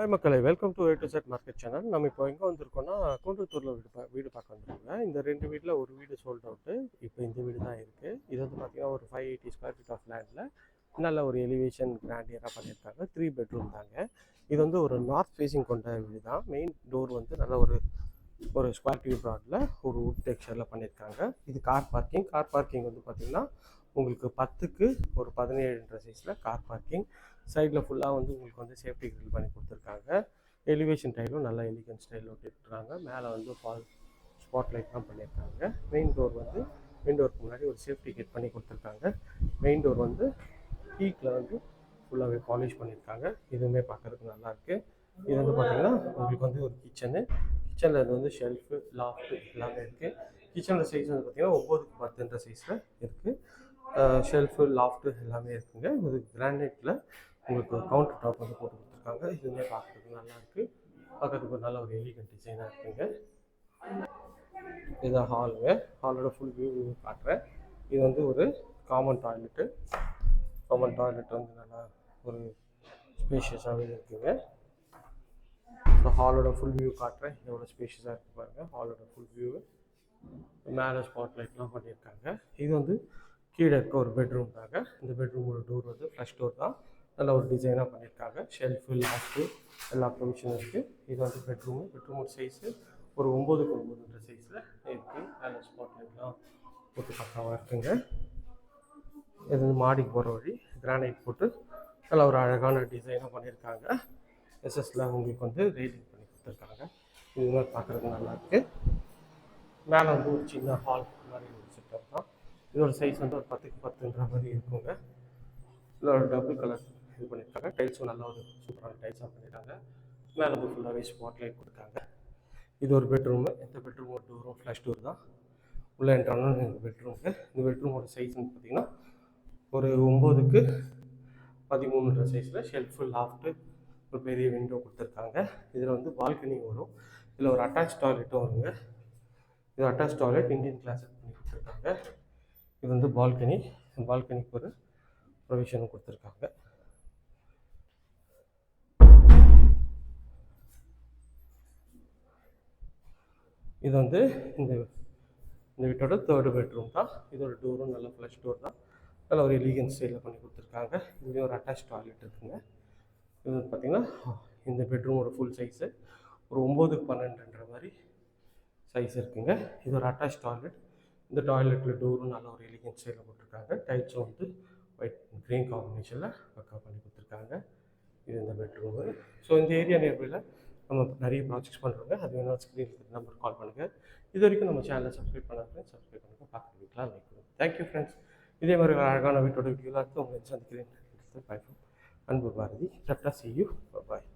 Hi மக்களை. Welcome to A to Z market channel நம்ம இப்போ எங்கே வந்திருக்கோம்னா குன்றத்தூரில் வீடு பா வீடு பார்க்க வந்துருக்கோங்க. இந்த ரெண்டு வீட்டில் ஒரு வீடு சோல்ட் அவுட்டு இப்போ இந்த வீடு தான் இருக்குது இது வந்து பார்த்திங்கன்னா ஒரு five eighty square feet of லேண்டில் நல்ல ஒரு எலிவேஷன் கிராண்டியராக பண்ணியிருக்காங்க. த்ரீ பெட்ரூம் தாங்க. இது வந்து ஒரு நார்த் ஃபேஸிங் கொண்ட வீடு தான். மெயின் டோர் வந்து நல்ல ஒரு ஒரு ஸ்கொயர் ஃபீட் ப்ராடில் ஒரு வுட் டெக்ஸ்டரில் பண்ணியிருக்காங்க. இது கார் பார்க்கிங் கார் பார்க்கிங் வந்து பார்த்திங்கன்னா உங்களுக்கு பத்துக்கு ஒரு பதினேழுன்ற சைஸில் கார் பார்க்கிங் சைடில் ஃபுல்லாக வந்து உங்களுக்கு வந்து சேஃப்டி கிரில் பண்ணி கொடுத்துருக்காங்க. எலிவேஷன் டைலும் நல்லா எலிகன் ஸ்டைலில் ஒட்டிட்டுருக்காங்க மேலே வந்து ஃபால் ஸ்பாட் லைட்லாம் பண்ணியிருக்காங்க மெயின் டோர் வந்து மெயின் டோருக்கு முன்னாடி ஒரு சேஃப்டி கேட் பண்ணி கொடுத்துருக்காங்க. மெயின் டோர் வந்து பீக்கில் வந்து ஃபுல்லாகவே பாலிஷ் பண்ணியிருக்காங்க இதுவுமே பார்க்குறதுக்கு நல்லாயிருக்கு இது வந்து பார்த்திங்கன்னா உங்களுக்கு வந்து ஒரு கிச்சனு கிச்சனில் இது வந்து ஷெல்ஃபு லாஃப்ட்டு எல்லாமே இருக்குது கிச்சனோட சைஸ் வந்து பார்த்திங்கன்னா ஒம்போதுக்கு பத்துன்ற சைஸில் இருக்குது ஷெல்ஃபு லாஃப்ட்டு எல்லாமே இருக்குங்க. இது கிரானைட்டில் உங்களுக்கு கவுண்டர் டாப் வந்து போட்டு கொடுத்துருக்காங்க. இதுவுமே பார்க்குறதுக்கு நல்லா இருக்குது பார்க்கறதுக்கு ஒரு நல்ல ஒரு எலிகன் டிசைனாக இருக்குங்க. இதுதான் ஹாலுங்க ஹாலோட ஃபுல் வியூ காட்டுறேன். இது வந்து ஒரு காமன் டாய்லெட்டு காமன் டாய்லெட் வந்து நல்லா ஒரு ஸ்பேஷியஸாகவே இருக்குங்க. ஸோ ஹாலோட ஃபுல் வியூ காட்டுறேன். எவ்வளோ ஸ்பேஷியஸாக இருக்குது பாருங்கள் ஹாலோட ஃபுல் வியூ மேலே ஸ்பாட் லைட்லாம் பண்ணியிருக்காங்க. இது வந்து கீழே இருக்க ஒரு பெட்ரூம்க்காக இந்த பெட்ரூமோட டோர் வந்து ஃப்ளஷ் டோர் தான். நல்ல ஒரு டிசைனாக பண்ணியிருக்காங்க. ஷெல்ஃபு லாஸ்ட்டு எல்லா ப்ரொவிஷனும் இருக்குது இது வந்து பெட்ரூமு பெட்ரூமோட சைஸு ஒரு ஒம்போதுக்கு ஒம்போதுன்ற சைஸில் இருக்குது மேலே ஸ்பாட் லைட்லாம் போட்டு பக்காவாக இருக்குங்க. இது வந்து மாடிக்கு போகிற வழி. கிரானைட் போட்டு நல்லா ஒரு அழகான டிசைனாக பண்ணியிருக்காங்க. எஸ்எஸ்ல உங்களுக்கு வந்து ரெயிலிங் பண்ணி கொடுத்துருக்காங்க. இது மாதிரி பார்க்குறதுக்கு நல்லாயிருக்கு மேலே வந்து ஒரு சின்ன ஹால் மாதிரி ஒரு செட்டப் தான். இதோட சைஸ் வந்து ஒரு பத்துக்கு பத்துன்ற மாதிரி இருக்குங்க. இதோட ஒரு டபுள் கலர் இது பண்ணியிருக்காங்க டைல்ஸும் நல்ல ஒரு சூப்பரான டைல்ஸாக பண்ணியிருக்காங்க மேலே ஃபுல்லாகவே ஸ்பாட் லைட் கொடுத்தாங்க. இது ஒரு பெட்ரூமு இந்த பெட்ரூம் ஒரு டோரும் ஃப்ளாஷ் டோர் தான். உள்ளே என்ட்ரானு இந்த பெட்ரூமுக்கு இந்த பெட்ரூமோட சைஸ் வந்து பார்த்திங்கன்னா ஒரு ஒம்போதுக்கு பதிமூணுன்ற சைஸில் ஷெல்ஃபு லாஃப்ட்டு ஒரு பெரிய விண்டோ கொடுத்துருக்காங்க. இதில் வந்து பால்கனி வரும். இதில் ஒரு அட்டாச் டாய்லெட்டும் வருங்க. இது அட்டாச் டாய்லெட் இந்தியன் கிளாஸ் பண்ணி கொடுத்துருக்காங்க. இது வந்து பால்கனி. பால்கனிக்கு ஒரு ப்ரொவிஷன் கொடுத்துருக்காங்க. இது வந்து இந்த இந்த வீட்டோட தேர்டு பெட்ரூம் தான். இதோட டோரும் நல்ல ஃப்ளஷ் டோர் தான். நல்ல ஒரு எலிகன்ஸ் ஸ்டைலில் பண்ணி கொடுத்துருக்காங்க. இதுலேயும் ஒரு அட்டாச் டாய்லெட் இருக்குங்க. இது வந்து பார்த்திங்கன்னா இந்த பெட்ரூமோட ஃபுல் சைஸு ஒரு ஒம்போதுக்கு பன்னெண்டுன்ற மாதிரி சைஸ் இருக்குங்க. இது ஒரு அட்டாச் டாய்லெட் இந்த டாய்லெட்டில் டோரும் நல்ல ஒரு எலிகன் சைடில் போட்டிருக்காங்க. டைல்ஸும் வந்து ஒயிட் க்ரீன் காம்பினேஷனில் பக்கா பண்ணி கொடுத்துருக்காங்க. இது இந்த பெட்ரூமு ஸோ இந்த ஏரியா நியர்பையில் நம்ம நிறைய ப்ராஜெக்ட்ஸ் பண்ணுறோங்க அது வேணால் ஸ்க்ரீன் நம்பர் கால் பண்ணுங்கள் இது வரைக்கும் நம்ம சேனலை சப்ஸ்கிரைப் பண்ணாங்க சப்ஸ்கிரைப் பண்ணுங்கள் பார்க்க வீட்டில் லைக் பண்ணுங்கள் தேங்க்யூ ஃப்ரெண்ட்ஸ் இதே மாதிரி ஒரு அழகான வீட்டோட வீடியோலாம் இருக்குது உங்களை சந்திக்கிறேன். பை அன்பு பாரதி. கரெக்டாக செய்யும் பாய்